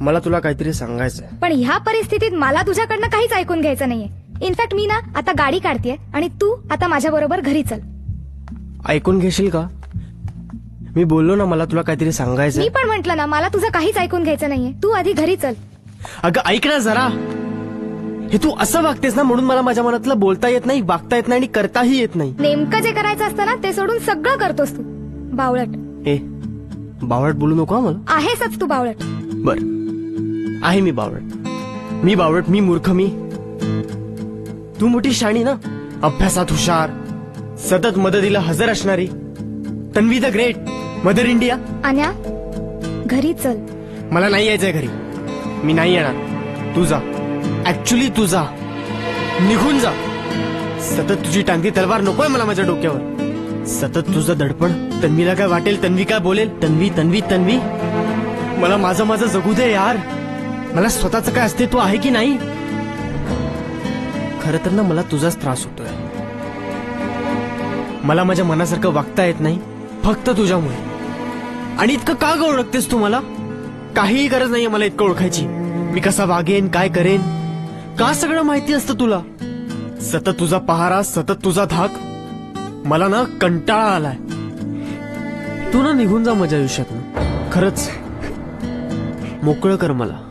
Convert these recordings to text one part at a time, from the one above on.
मला तुला काहीतरी सांगायचंय. पण ह्या परिस्थितीत मला तुझ्याकडनं काहीच ऐकून घ्यायचं नाहीये. इनफॅक्ट मी ना आता गाडी काढतेय आणि तू आता माझ्या बरोबर घरी चल. ऐकून घेशील का? मी बोललो ना मला तुला काहीतरी सांगायचंय. मी पण म्हंटल ना मला तुझं काहीच ऐकून घ्यायचं नाहीये. तू आधी घरी चल. अगं ऐक ना जरा. हे तू असं वागतेस ना म्हणून मला माझ्या मनातलं बोलता येत नाही वागता येत नाही आणि करताही येत नाही. नेमकं जे करायचं असतं ना ते सोडून सगळं करतोस तू. बावळट. ए बावळट बोलू नको हा मला. आहेसच तू बावळट. बर. आहे मी बावळट मी बावळट मी मूर्ख मी. तू मोठी शाणी ना? अभ्यासात हुशार सतत मदतीला हजर असणारी. Tanvi the great mother India. Anya घरी चल. मला नाही यायचंय घरी. मी नाही येणार. तू जा. ऍक्च्युली तू जा. निघून जा. सतत तुझी टांगती तलवार नकोय मला माझ्या डोक्यावर. सतत तुझं दडपण तन्वीला काय वाटेल तन्वी काय बोलेल? तन्वी तन्वी तन्वी. मला माझं माझं जगू दे यार. मला स्वतःचं काय अस्तित्व आहे की नाही? खर तर ना मला तुझाच त्रास होतोय. मला माझ्या मनासारखं वागता येत नाही फक्त तुझ्यामुळे. आणि इतकं का ग ओळखतेस तू मला? काहीही गरज नाहीये मला इतकं ओळखायची. मी कसा वागेन काय करेन? का सगळं माहिती असतं तुला? सतत तुझा पहारा सतत तुझा धाक. मला ना कंटाळा आलाय. तू ना निघून जा माझ्या आयुष्यात खरंच मोकळं कर मला.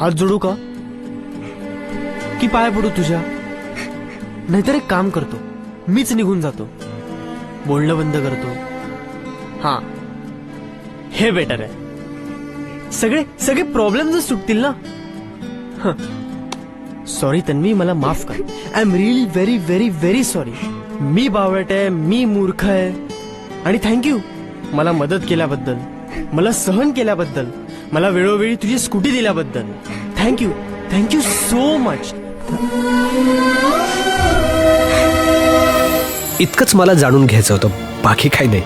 हात जोडू का? की पाय पडू तुझ्या? नाहीतर एक काम करतो. मीच निघून जातो. बोलणं बंद करतो. हा. हे बेटर आहे. सगळे सगळे प्रॉब्लेम सुटतील ना? सॉरी तन्वी मला माफ कर. I am really very very very sorry मी बावळट आहे मी मूर्ख आहे. आणि थँक्यू मला मदत केल्याबद्दल. मला सहन केल्याबद्दल. मला वेळोवेळी तुझी स्कूटी दिल्याबद्दल. थँक्यू थँक्यू सो मच इतकंच मला जाणून घ्यायचं होतं. बाकी काही नाही.